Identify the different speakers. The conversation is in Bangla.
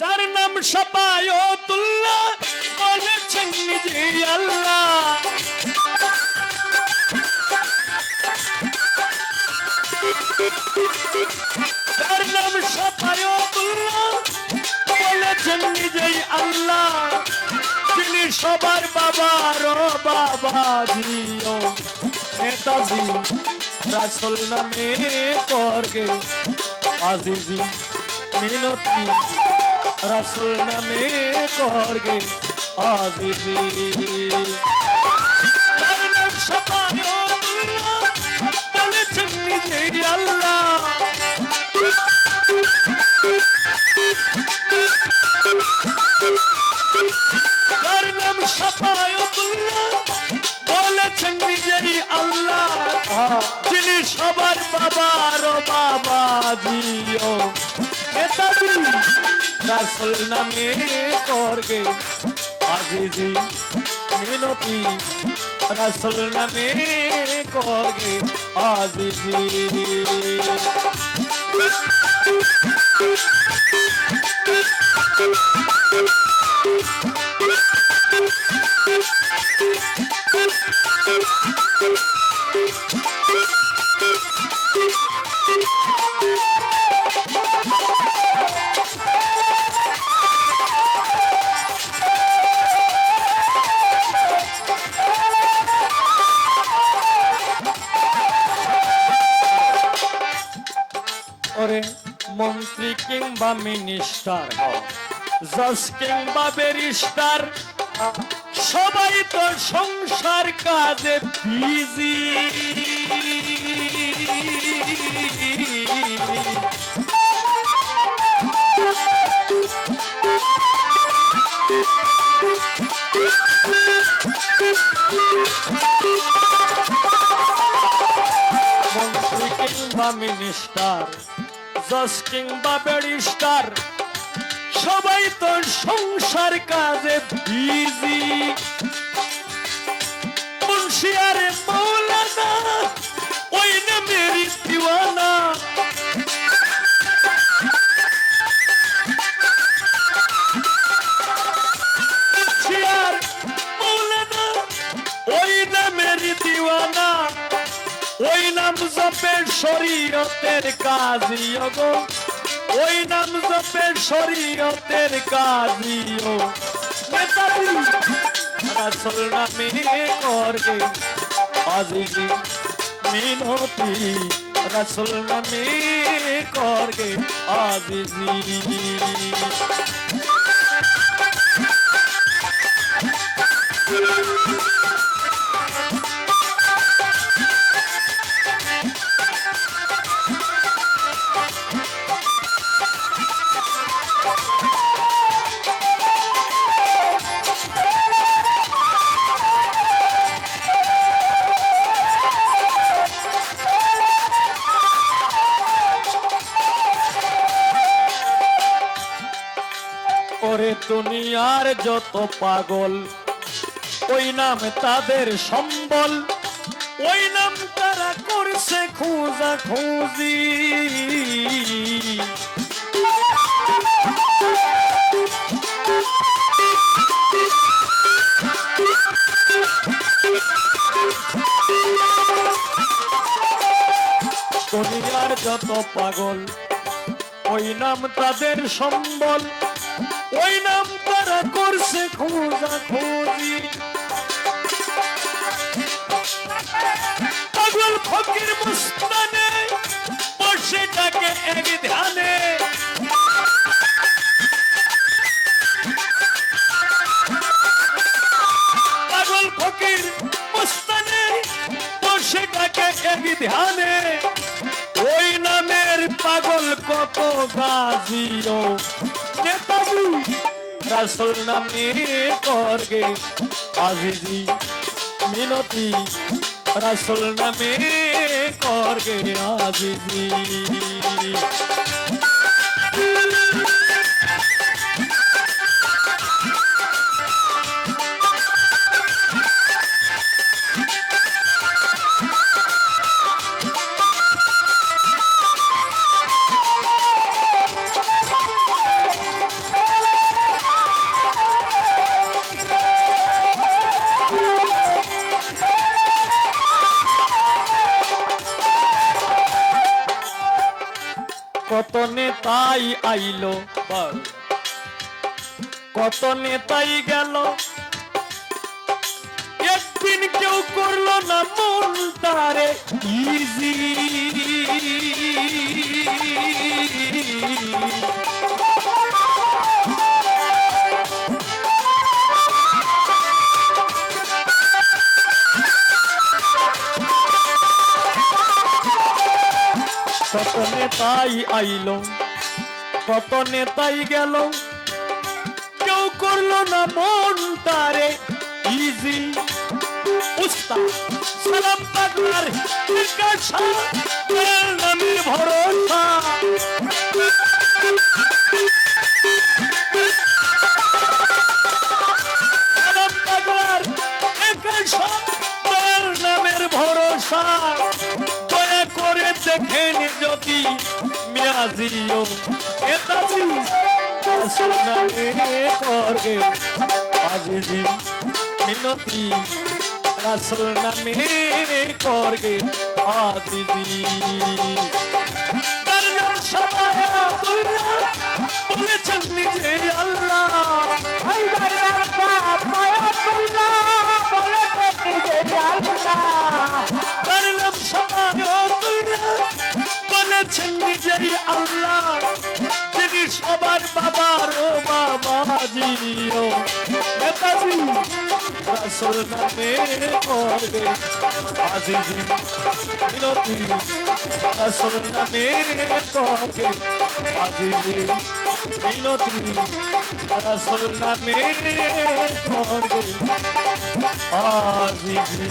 Speaker 1: যার নাম বলেছেন আল্লাহ। যার নাম বলেছেন নিজেই আল্লাহ। তিনি সবার বাবার বাবা জিও নেতাজি, রাসুল নামে করগে আজিজি মিনতি রাসুল নামে করগে আল্লাহ। যিনি সবার বাবার বাবা জিও। নেতাজি রাসুল নামে করবে আজিজি মিনতি রাসুল নামে করবে আজিজি ওরে মন্ত্রী কিংবা মিনিস্টার জজ কিংবা ব্যারিস্টার সবাই তো সংসার কাজে বিজি মন্ত্রী কিংবা মিনিস্টার জজ কিংবা সবাই তো সংসার কাজে বিজি মুন্সিয়ারে মৌলানা ওই না মেরি ওই নাম জপের শরীয়তের কাজিও গো। ওই নাম জপের শরীয়তের কাজিও রাসুল নামে করগে আজিজি, মিনতি রাসুল নামে করগে আজিজি। ওরে দুনিয়ার যত পাগল, ওই নাম তাদের সম্বল। ওই নাম তারা করছে খোঁজা খুঁজি দুনিয়ার যত পাগল, ওই নাম তাদের সম্বল। খোঁজা খুঁজি পাগল ফকির মুস্তানে বসে থাকে এক ধ্যানে পাগল ফকির মুস্তানে বসে থাকে এক ধ্যানে ওই নামের পাগল কত গাজিও। নেতাজি রাসুল নামি করগে আজিজি মিনতি। রাসুল নামি করগে আজিজি। কত নেতাই আইলো? কত নেতাই গেল? একদিন কেউ করল না মন তারে। ইজি। কত নেতাই আইল কত নেতাই গেল। কেউ করল না মন তারে ইজি উস্তা সালাম পাগলার দেখেন যদি মিয়াজিও এতাজি সোনারে করবে। আজিজি মিনতি রাসুল নামে করবে আজিজি। বলেছেন নিজে রাসুল নামে করবে আজিজি মিনতি রাসুল নামে করবে আজিজি মিনতি রাসুল নামে করবে আজিজি